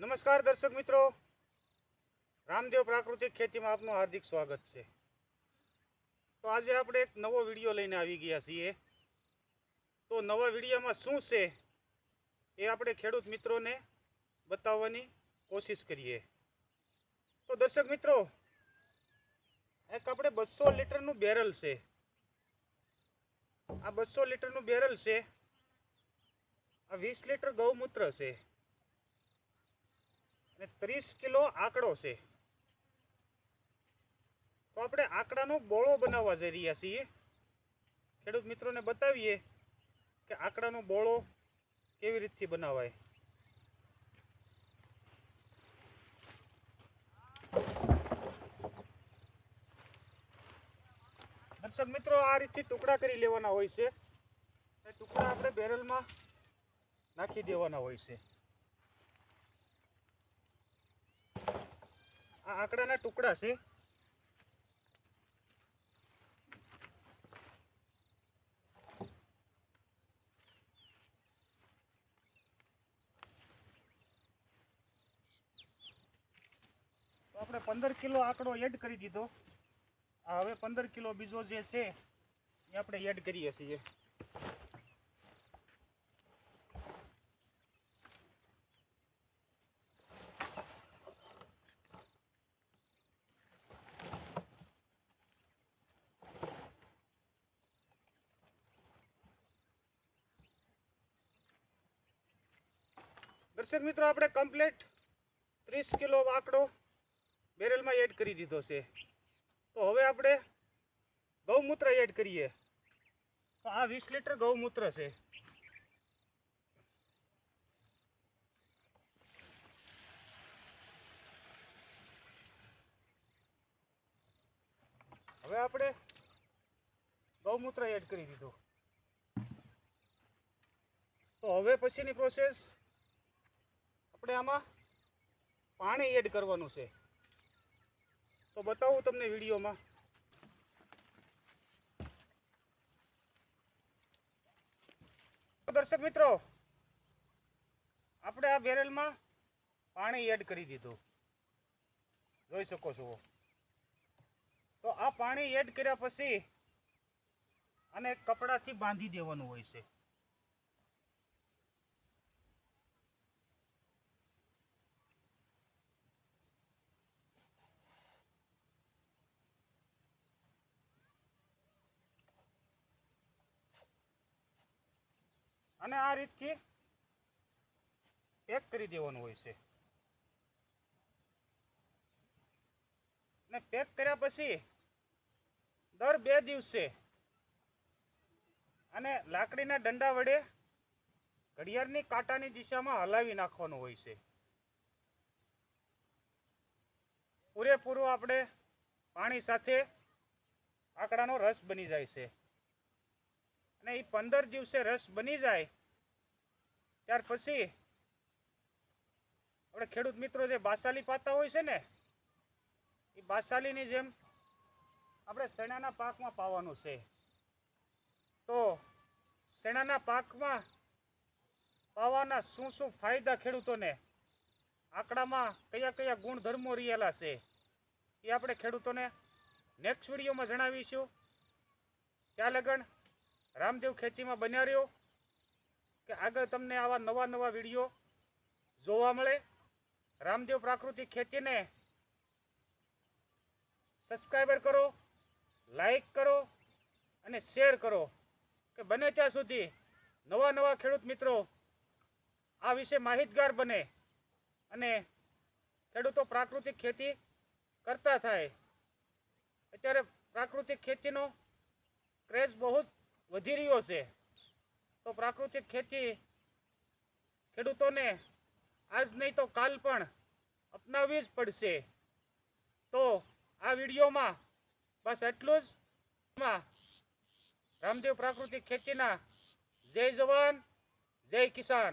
નમસ્કાર દર્શક મિત્રો. રામદેવ પ્રાકૃતિક ખેતીમાં આપનું હાર્દિક સ્વાગત છે. તો આજે આપણે એક નવો વીડિયો લઈને આવી ગયા છીએ. તો નવા વિડીયોમાં શું છે એ આપણે ખેડૂત મિત્રોને બતાવવાની કોશિશ કરીએ. તો દર્શક મિત્રો, એક આપણે બસો લીટરનું બેરલ છે. આ બસો લીટરનું બેરલ છે. આ વીસ લીટર ગૌમૂત્ર છે. અને ત્રીસ કિલો આંકડો છે. તો આપણે આંકડાનો બોળો બનાવવા જઈ રહ્યા છીએ. ખેડૂત મિત્રોને બતાવીએ કે આંકડાનો બોળો કેવી રીતથી બનાવાય. દર્શક મિત્રો, આ રીતથી ટુકડા કરી લેવાના હોય છે. ટુકડા આપણે બેરલમાં નાખી દેવાના હોય છે. આંકડાના ટુકડા છે. આપણે પંદર કિલો આંકડો એડ કરી દીધો. હવે પંદર કિલો બીજો જે છે, એ આપણે એડ કરીએ છીએ. દર્શક મિત્રો, આપણે કમ્પ્લેટ ત્રીસ કિલો વાંકડો બેરેલમાં એડ કરી દીધો છે. તો હવે આપણે ગૌમૂત્ર એડ કરીએ. તો આ વીસ લીટર ગૌમૂત્ર છે. હવે આપણે ગૌમૂત્ર એડ કરી દીધું. તો હવે પછીની પ્રોસેસ આપણે આમાં પાણી એડ કરવાનું છે. તો બતાવું તમને વિડીયોમાં. દર્શક મિત્રો, આપણે આ બેરેલમાં પાણી એડ કરી દીધું. જોઈ શકો છો. તો આ પાણી એડ કર્યા પછી અને કપડાથી બાંધી દેવાનું હોય છે. અને આ રીતથી પેક કરી દેવાનું હોય છે. ને પેક કર્યા પછી દર બે દિવસે અને લાકડીના દંડા વડે ઘડિયાળની કાંટાની દિશામાં હલાવી નાખવાનું હોય છે. પૂરેપૂરું આપણે પાણી સાથે આંકડાનો રસ બની જાય છે. અને એ પંદર દિવસે રસ બની જાય. ત્યાર પછી આપણે ખેડૂત મિત્રો જે બાસાલી પાતા હોય છે ને એ બાસાલીની જેમ આપણે શેણાના પાકમાં પાવાનું છે. તો શેણાના પાકમાં પાવાના શું શું ફાયદા ખેડૂતોને? આંકડામાં કયા કયા ગુણધર્મો રહેલા છે? એ આપણે ખેડૂતોને નેક્સ્ટ વિડીયોમાં જણાવીશું. ત્યાં લગન રામદેવ ખેતીમાં બન્યા રહ્યો કે આગળ તમને આવા નવા નવા વીડિયો જોવા મળે. રામદેવ પ્રાકૃતિક ખેતીને સબસ્ક્રાઈબર કરો લાઈક કરો અને શેર કરો કે બને ત્યાં સુધી નવા નવા ખેડૂત મિત્રો આ વિશે માહિતગાર બને અને ખેડૂતો પ્રાકૃતિક ખેતી કરતા થાય. અત્યારે પ્રાકૃતિક ખેતીનો ક્રેઝ બહુ જ વધી રહ્યો છે. તો પ્રાકૃતિક ખેતી ખેડૂતોને આજ નહીં તો કાલ પણ અપનાવવી જ પડશે. તો આ વિડીયોમાં બસ એટલું જ. રામદેવ પ્રાકૃતિક ખેતીના જય જવાન, જય કિસાન.